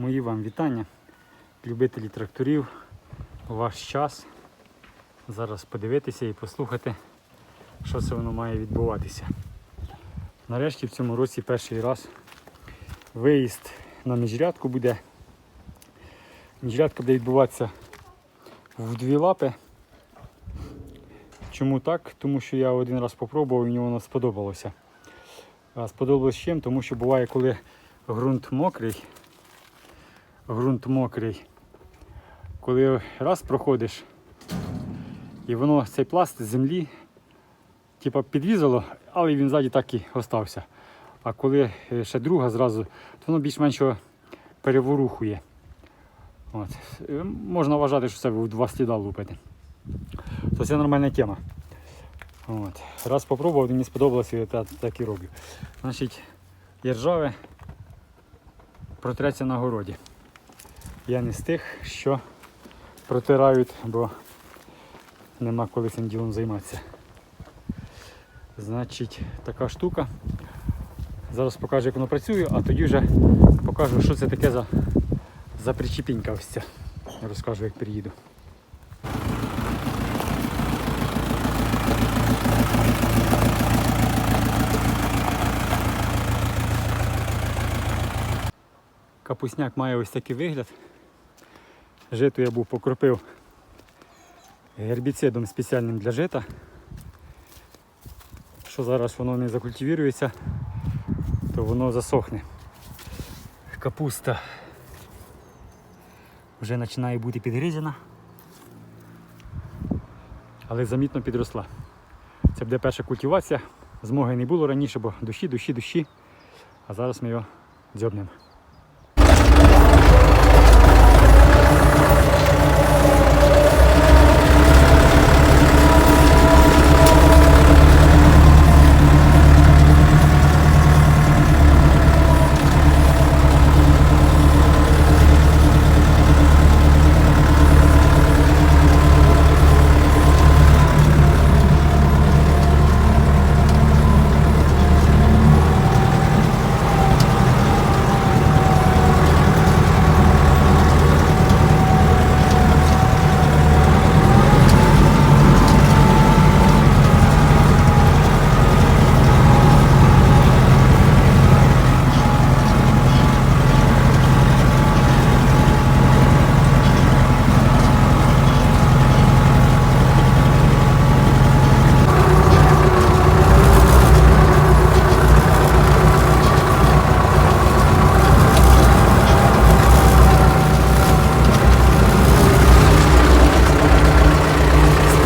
Мої вам вітання, любителі тракторів, ваш час. Зараз подивитися і послухати, що це воно має відбуватися. Нарешті в цьому році перший раз виїзд на міжрядку буде. Міжрядка буде відбуватися в дві лапи. Чому так? Тому що я один раз спробував і мені воно сподобалося. А сподобалось чим? Тому що буває, коли ґрунт мокрий, ґрунт мокрий, коли раз проходиш, і воно цей пласт землі типа підрізало, але він ззаді так і остався. А коли е, ще друга зразу, то воно більш-менш переворухує. От. Е, Можна вважати, що це в два сліда лупите. То це нормальна тема. От. Раз спробував, мені сподобалося, я так, і роблю. Значить, іржаве протреться на городі. Я не з тих, що протирають, бо нема коли цим ділом займатися. Значить, така штука. Зараз покажу, як воно працює, а тоді вже покажу, що це таке за, за причепінька ось ця. Розкажу, як приїду. Капусняк має ось такий вигляд. Жито я був покропив гербіцидом спеціальним для жита. Що зараз воно не закультивірується, то воно засохне. Капуста вже починає бути підгризена, але замітно підросла. Це буде перша культивація. Змоги не було раніше, бо душі, душі, душі. А зараз ми його дзьобнемо.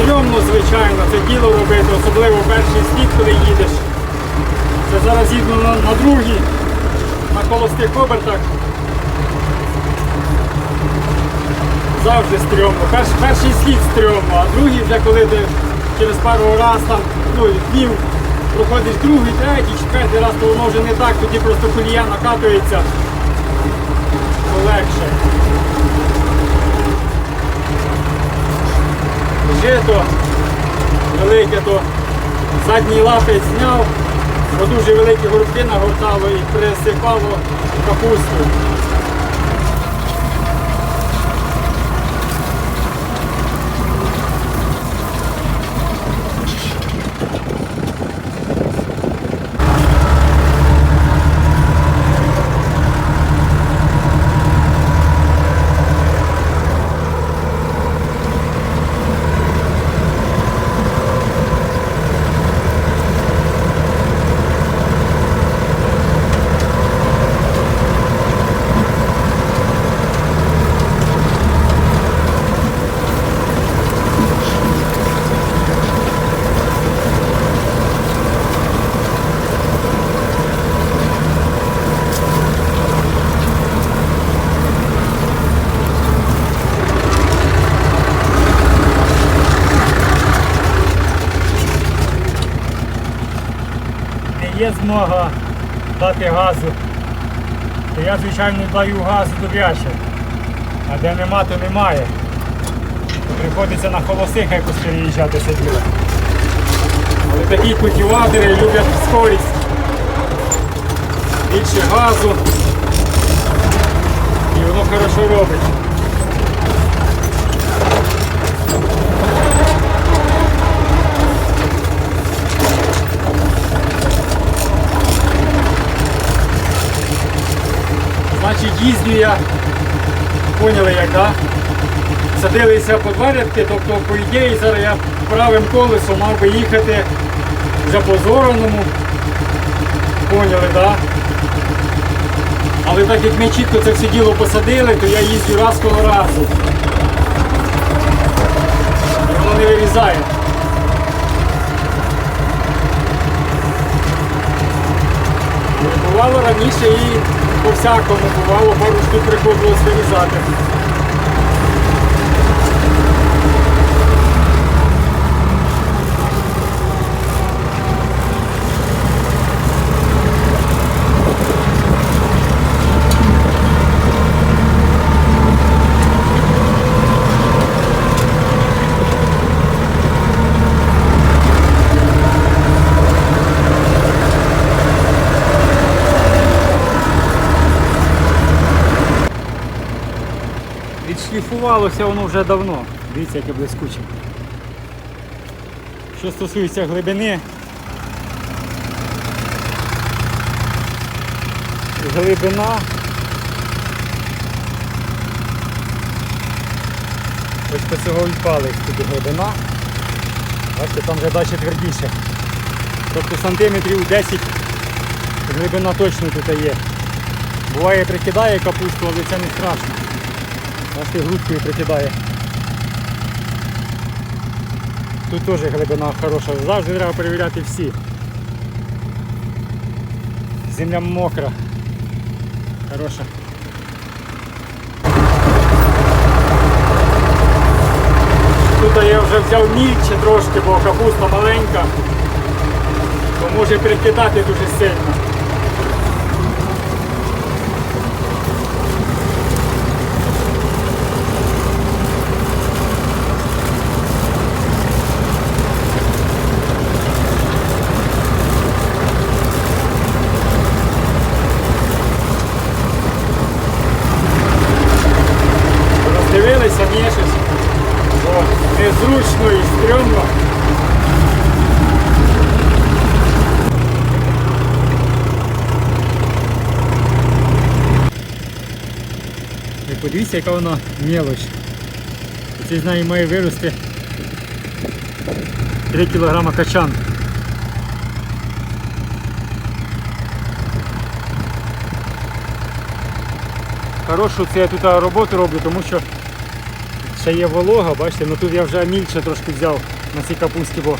Стрьомно, звичайно, це діло робити, особливо перший слід, коли їдеш. Це зараз їду на, на другий, на холостих обертах. Завжди стрьомно. Перш, перший слід стрьомно, а другий вже коли ти через пару раз там, ну, днів проходиш другий, третій, четвертий раз, то воно вже не так, тоді просто колія накатується. То легше. жито велике, то задній лапець зняв, бо дуже великі горбки нагортало і присипало капусту. Є змога дати газу, то я, звичайно, даю газу добряче. А де нема, то немає. Приходиться на холосих якось переїжджати це діло. Але такі культиватори люблять скорість. Більше газу. І воно хорошо робить. Їздю я, поняли як, да? Садилися по два рядки, тобто, по ідеї, зараз я правим колесом мав би їхати вже по зораному. Поняли, да? Але так як ми чітко це все діло посадили, то я їздю раз коло разу. Воно не вирізає. Бувало раніше і по-всякому бувало, пару штук приходилось вирізати. Відшліфувалося воно вже давно. Дивіться, яке блискуче. Що стосується глибини, глибина. Ось по цього палець тут глибина. Бачите, там вже далі твердіше. Тобто сантиметрів 10 глибина точно тут є. Буває прикидає капусту, але це не страшно. Бачите, грудкою прикидає. Тут теж глибина хороша. Завжди треба перевіряти всі. Земля мокра. Хороша. Тут я вже взяв мільче трошки, бо капуста маленька, то може прикидати дуже сильно. Роздивилися, ні, щось. Бо незручно і стрьомно. Ви подивіться, яка вона мелоч. Це з неї має вирости 3 кг качан. Хорошу це я тут роботу роблю, тому що ще є волога, бачите, ну тут я вже мільче трошки взяв на цій капусті, бо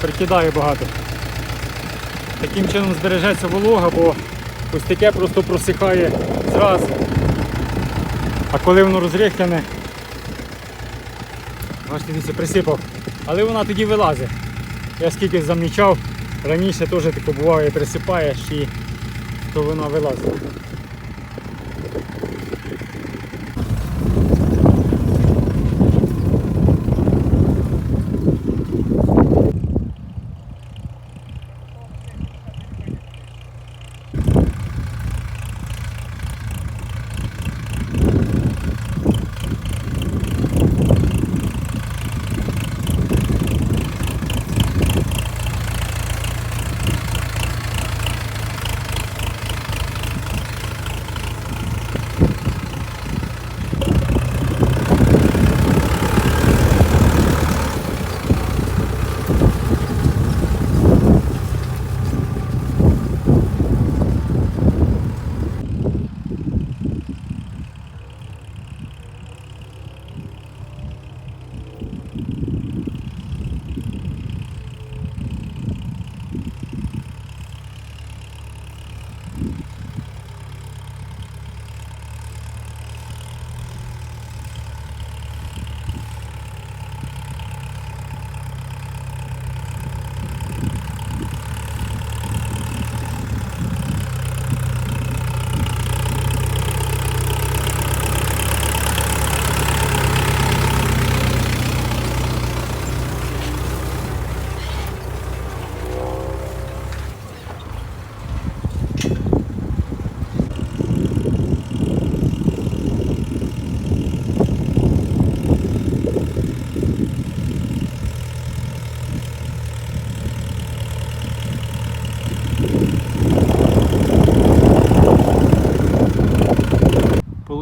прикидає багато. Таким чином збережеться волога, бо ось таке просто просихає зразу. А коли воно розрихтяне, бачите, дивіться, присипав. Але вона тоді вилазить. Я скільки замічав, раніше теж таке буває, присипаєш і то вона вилазить.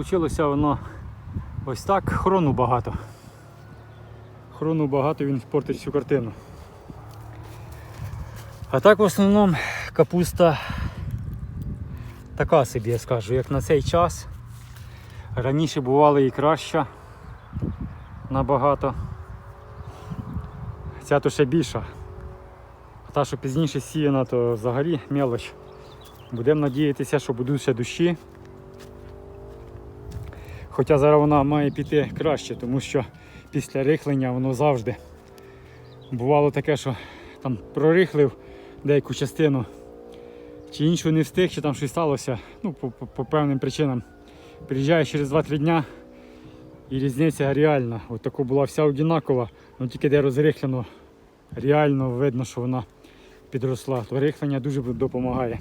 Получилося воно ось так, хрону багато. Хрону багато, він портить всю картину. А так в основному капуста така собі, я скажу, як на цей час. Раніше бувало і краща набагато. Ця то ще більша. А та, що пізніше сіяна, то взагалі мелоч. Будемо надіятися, що будуть ще дощі. Хоча зараз вона має піти краще, тому що після рихлення воно завжди. Бувало таке, що там прорихлив деяку частину, чи іншу не встиг, чи там щось сталося, ну, по, по, по певним причинам. Приїжджає через 2-3 дня і різниця реальна. От тако була вся одинакова, ну тільки де розрихлено, реально видно, що вона підросла. То рихлення дуже допомагає.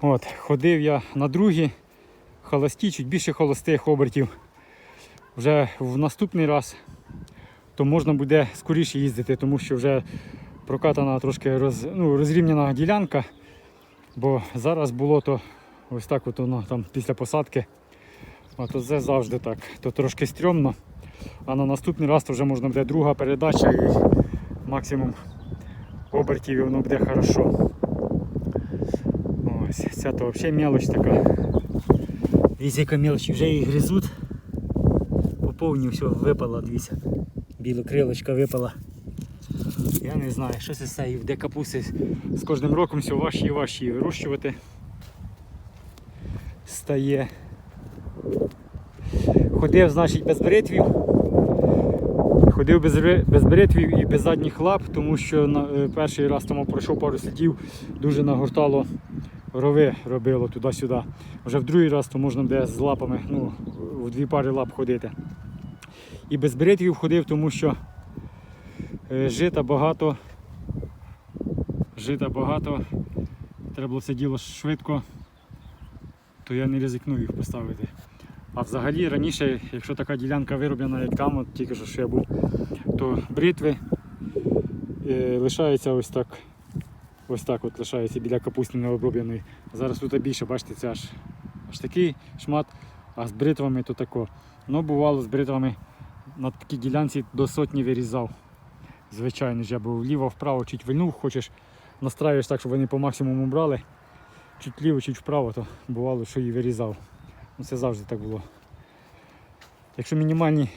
От, ходив я на другі холості, чуть більше холостих обертів. Вже в наступний раз то можна буде скоріше їздити, тому що вже прокатана трошки роз, ну, розрівняна ділянка. Бо зараз було то ось так от воно там після посадки. А то це завжди так. То трошки стрьомно. А на наступний раз то вже можна буде друга передача і максимум обертів і воно буде хорошо. Ось, ця то взагалі мелоч така. Дивіться, яка мелоч, вже її гризуть. По повні все випало, дивіться. Білокрилочка випала. Я не знаю, що це з цієї де капусти з кожним роком все важче і важче вирощувати. Стає. Ходив, значить, без бритвів. Ходив без, без бритвів і без задніх лап, тому що на, е, перший раз тому пройшов пару слідів, дуже нагортало рови робило туди-сюди. Вже в другий раз то можна буде з лапами, ну, в дві пари лап ходити. І без бритвів ходив, тому що е, жита багато. Жита багато. Треба було це діло швидко, то я не ризикну їх поставити. А взагалі раніше, якщо така ділянка вироблена, як там, от тільки що я був, то бритви е, лишаються ось так. Ось так от лишається біля капусти необробленої. Зараз тут більше, бачите, це аж, аж такий шмат, а з бритвами то тако. Ну, бувало з бритвами на такій ділянці до сотні вирізав. Звичайно ж, я був вліво-вправо, чуть вильнув, хочеш настраюєш так, щоб вони по максимуму брали. Чуть вліво, чуть вправо, то бувало, що і вирізав. Ну, це завжди так було. Якщо мінімальний,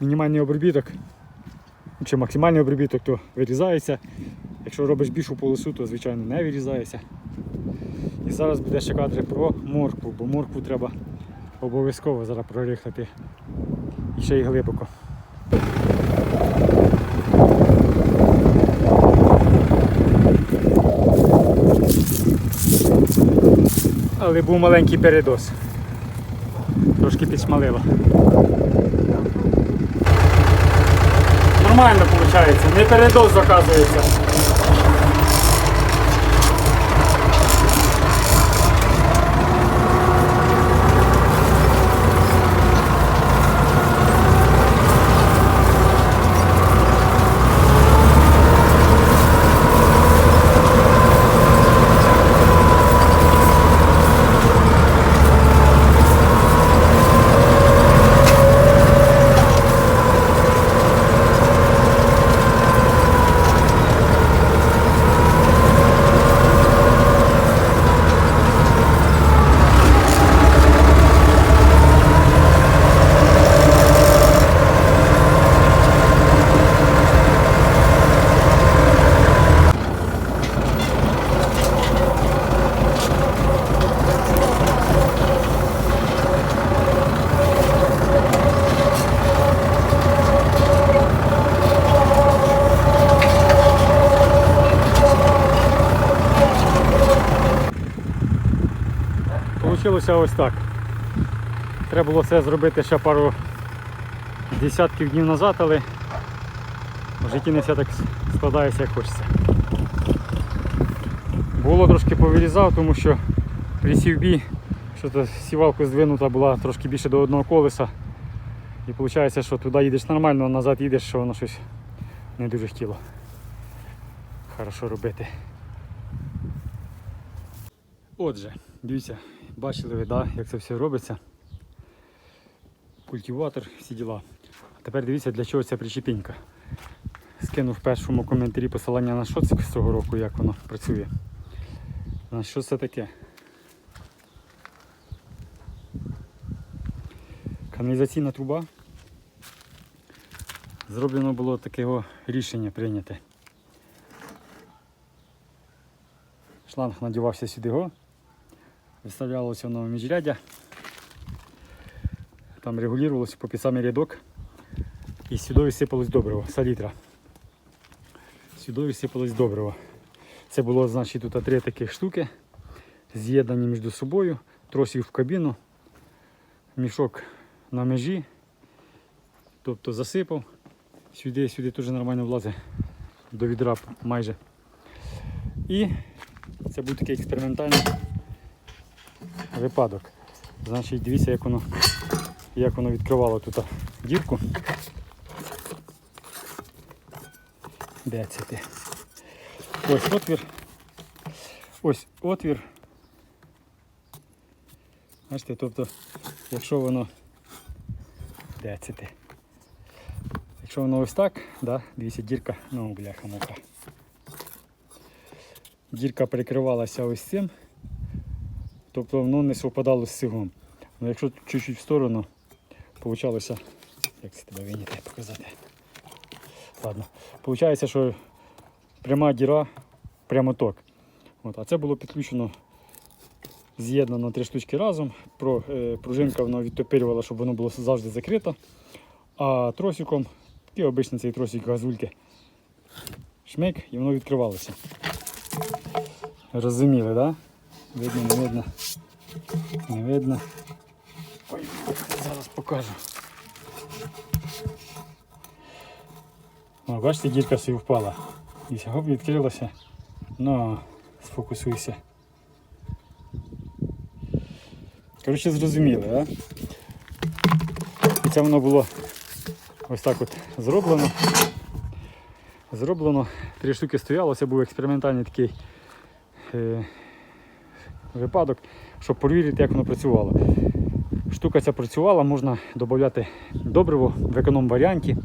мінімальний обробіток, чи максимальний обробіток, то вирізається. Якщо робиш більшу полосу, то звичайно не вирізається. І зараз буде ще кадри про моркву, бо моркву треба обов'язково зараз прорихлити. І ще й глибоко. Але був маленький передос. Трошки підшмалило. Нормально виходить, не передос заказується. Получилося ось так. Треба було це зробити ще пару десятків днів назад, але в житті не все так складається, як хочеться. Було трошки повирізав, тому що при сівбі що то сівалка здвинута була трошки більше до одного колеса. І виходить, що туди їдеш нормально, а назад їдеш, що воно щось не дуже хотіло. Хорошо робити. Отже, дивіться, бачили ви, да, як це все робиться. Культиватор, всі діла. А тепер дивіться, для чого ця причепінька. Скинув в першому коментарі посилання на шоцик з цього року, як воно працює. Значить, що це таке? Каналізаційна труба. Зроблено було таке рішення прийняте. Шланг надівався сюди, го, виставлялося воно в міжряддя, там регулювалося по самий рядок і сюди висипалось добриво, салітра. Сюди висипалось добриво. Це було, значить, тут три таких штуки, з'єднані між собою, тросів в кабіну, мішок на межі, тобто засипав, сюди, сюди теж нормально влазить до відра майже. І це був такий експериментальний випадок. Значить, дивіться, як воно, як воно відкривало тут дірку. Де це ти? Ось отвір. Ось отвір. Бачите, тобто, якщо воно. Де це ти? Якщо воно ось так, да, дивіться, дірка, ну бляха муха. Дірка перекривалася ось цим, тобто воно не совпадало з цигом. Ну якщо чуть-чуть в сторону, получалося, як це тебе виняти показати. Ладно. Получається, що пряма діра, прямоток. От, а це було підключено, з'єднано три штучки разом. Про, е, пружинка воно відтопирювала, щоб воно було завжди закрито. А тросиком, такий обичний цей тросик газульки, шмик і воно відкривалося. Розуміли, так? Да? Видно, не видно. Не видно. Ой, зараз покажу. О, бачите, дірка собі впала. І гоп відкрилася. Ну, сфокусуйся. Коротше, зрозуміли? І це воно було ось так от зроблено. Зроблено. Три штуки стояло, це був експериментальний такий е, випадок, щоб перевірити, як воно працювало. Штука ця працювала, можна додати добриво в економ варіанті,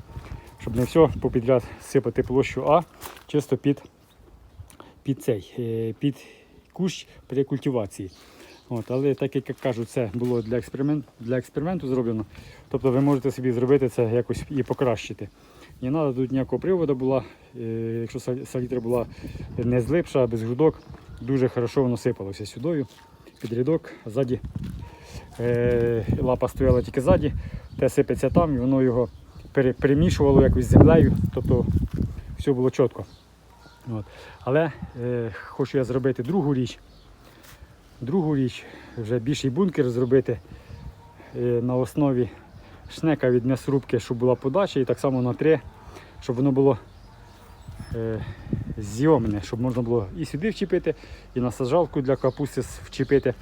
щоб не все попідряд сипати площу А, чисто під, під цей, е, під кущ при культивації. От, але так як кажу, це було для, експеримент, для експерименту зроблено. Тобто ви можете собі зробити це якось і покращити. Не треба тут ніякого приводу була. Е, Якщо са- салітра була не злипша, без грудок, дуже хорошо воно сипалося сюдою під рядок, ззаді е, лапа стояла тільки ззаді, те сипеться там, і воно його перемішувало якось з землею, тобто все було чітко. От. Але е, хочу я зробити другу річ. Другу річ, вже більший бункер зробити е, на основі шнека від м'ясорубки, щоб була подача, і так само на три, щоб воно було зйомне, щоб можна було і сюди вчепити, і на саджалку для капусти вчепити,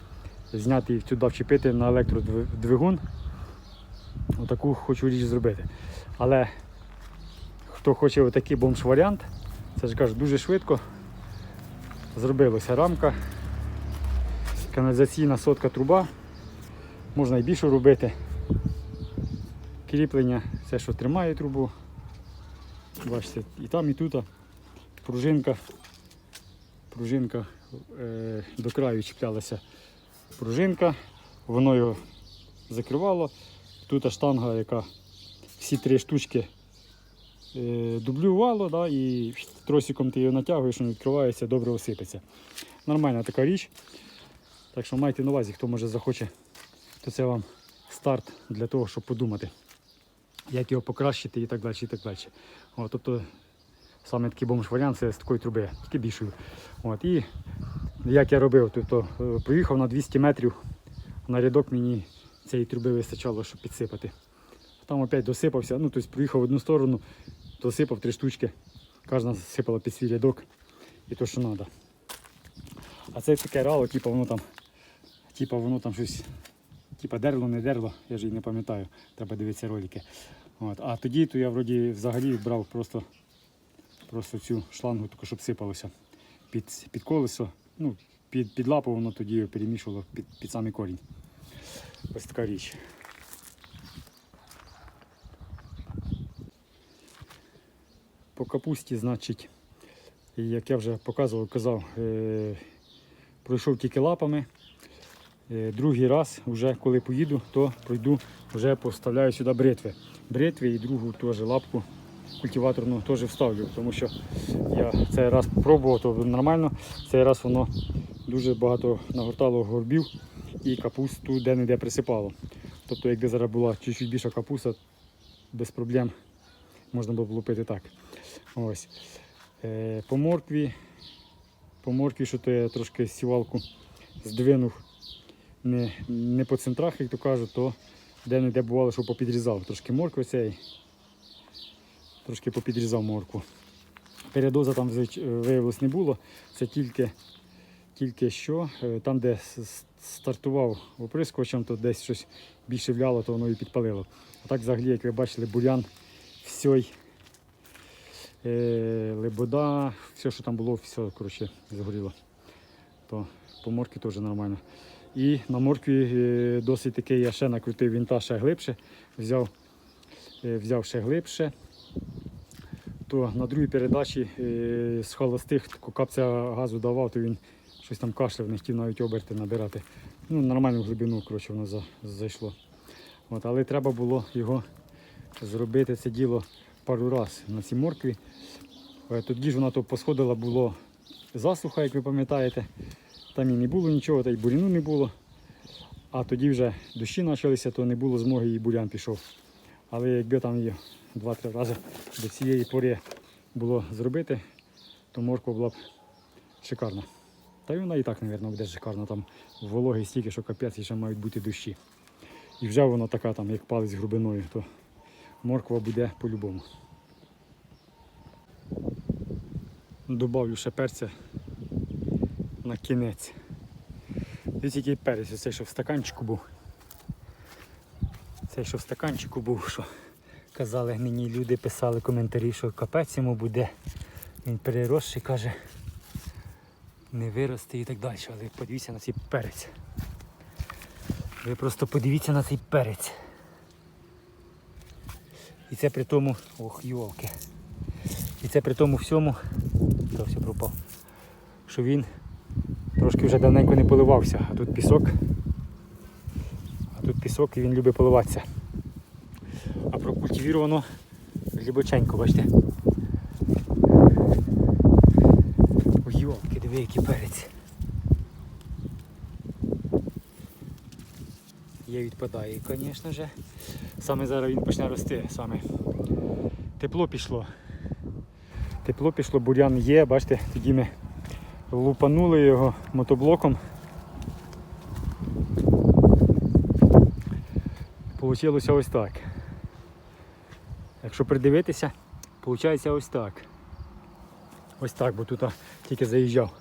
зняти і сюди вчепити на електродвигун. Отаку хочу річ зробити. Але хто хоче отакий бомж-варіант, це ж кажу, дуже швидко. Зробилася рамка, каналізаційна сотка труба. Можна і більше робити. Кріплення, це що тримає трубу. Бачите, і там, і тут. Пружинка. Пружинка е, до краю чіплялася пружинка, воно його закривало. Тут штанга, яка всі три штучки е, дублювало, да, і тросиком ти його натягуєш, він відкривається, добре осипеться. Нормальна така річ. Так що майте на увазі, хто може захоче, то це вам старт для того, щоб подумати, як його покращити і так далі. І так далі. О, тобто саме такий бомж-варіант це з такої труби, тільки більшою. От, і як я робив, тобто проїхав на 200 метрів на рядок мені цієї труби вистачало, щоб підсипати. Там опять досипався, ну тобто проїхав в одну сторону, досипав три штучки, кожна сипала під свій рядок і то, що треба. А це таке рало, типу воно там, типу воно там щось, типу дерло, не дерло, я ж і не пам'ятаю, треба дивитися ролики. От. А тоді то я вроді взагалі брав просто, просто цю шлангу, таку, щоб сипалося під, під колесо. Ну, під, під лапу, воно тоді перемішувало під, під самий корінь. Ось така річ. По капусті, значить, як я вже показував, казав, е, пройшов тільки лапами. Е, Другий раз, вже коли поїду, то пройду, вже поставляю сюди бритви. Бритви і другу теж лапку культиваторну теж вставлю, тому що я цей раз спробував, то нормально. Цей раз воно дуже багато нагортало горбів і капусту де-не-де присипало. Тобто, якби зараз була чуть-чуть більша капуста, без проблем можна було б лупити так. Ось. Е, по моркві, по моркві, що то я трошки сівалку здвинув не, не по центрах, як то кажуть, то де-не-де бувало, що попідрізав. Трошки моркви цей, трошки попідрізав моркву. Передоза там е, виявилось не було. Це тільки, тільки що, е, там, де стартував оприскувачем, то десь щось більше вляло, то воно і підпалило. А так взагалі, як ви бачили, бурян всьой, е, лебода, все, що там було, все коротше, згоріло. То по моркві теж нормально. І на моркві е, досить такий я ще накрутив вінта ще глибше, взяв, взяв ще глибше то на другій передачі е, з холостих капця газу давав, то він щось там кашляв, не хотів навіть оберти набирати. Ну, Нормальну глибину коротше, воно зайшло. От, Але треба було його зробити це діло пару раз на цій моркві. Е, тоді ж вона то посходила, було засуха, як ви пам'ятаєте. Там і не було нічого, та й буріну не було. А тоді вже дощі почалися, то не було змоги і бурян пішов. Але якби там 2-3 рази до цієї пори було зробити, то морква була б шикарна. Та й вона і так, мабуть, буде шикарна. Там вологи стільки, що капець і ще мають бути дощі. І вже вона така, там, як палець грубиною, то морква буде по-любому. Добавлю ще перця на кінець. Дивіться, який перець, цей що в стаканчику був. Цей що в стаканчику був, що казали мені люди, писали коментарі, що капець йому буде. Він переросший, каже, не виросте і так далі. Але подивіться на цей перець. Ви просто подивіться на цей перець. І це при тому, ох, йолки. І це при тому всьому, то все пропав, що він трошки вже давненько не поливався, а тут пісок. А тут пісок і він любить поливатися. Прокультивіровано глибоченько, бачите? Ой, йолки, диви, який перець. Є відпадає, звісно ж. Саме зараз він почне рости. Саме. Тепло пішло. Тепло пішло, бурян є, бачите, тоді ми лупанули його мотоблоком. Получилося ось так. Якщо придивитися, виходить ось так. Ось так, бо тут тільки заїжджав.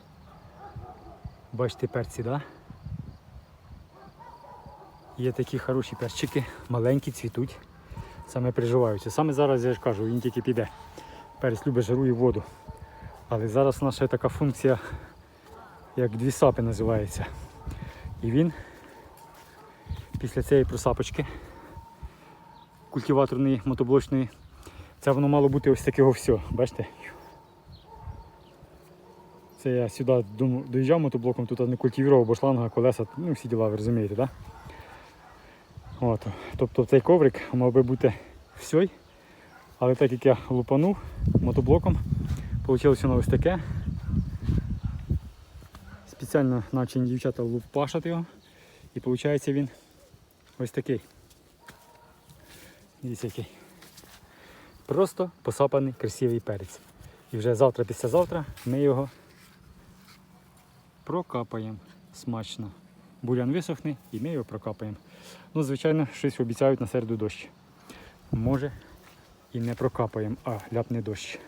Бачите перці, так? Да? Є такі хороші перчики, маленькі, цвітуть, саме приживаються. Саме зараз я ж кажу, він тільки піде. Перець любить жару і воду. Але зараз ще така функція, як дві сапи називається. І він після цієї просапочки культиваторної, мотоблочної, це воно мало бути ось такого все. Бачите? Це я сюди доїжджав мотоблоком, тут не культивував, бо шланга, колеса, ну всі діла, ви розумієте? Да? От. Тобто цей коврик мав би бути всьой, але так як я лупанув мотоблоком, вийшло воно ось таке. Спеціально навчені дівчата лупашати його. І виходить він ось такий. Дивіться який. Просто посапаний красивий перець. І вже завтра, післязавтра ми його прокапаємо смачно. Бурян висохне і ми його прокапаємо. Ну, звичайно, щось обіцяють на середу дощ. Може і не прокапаємо, а ляпне дощ.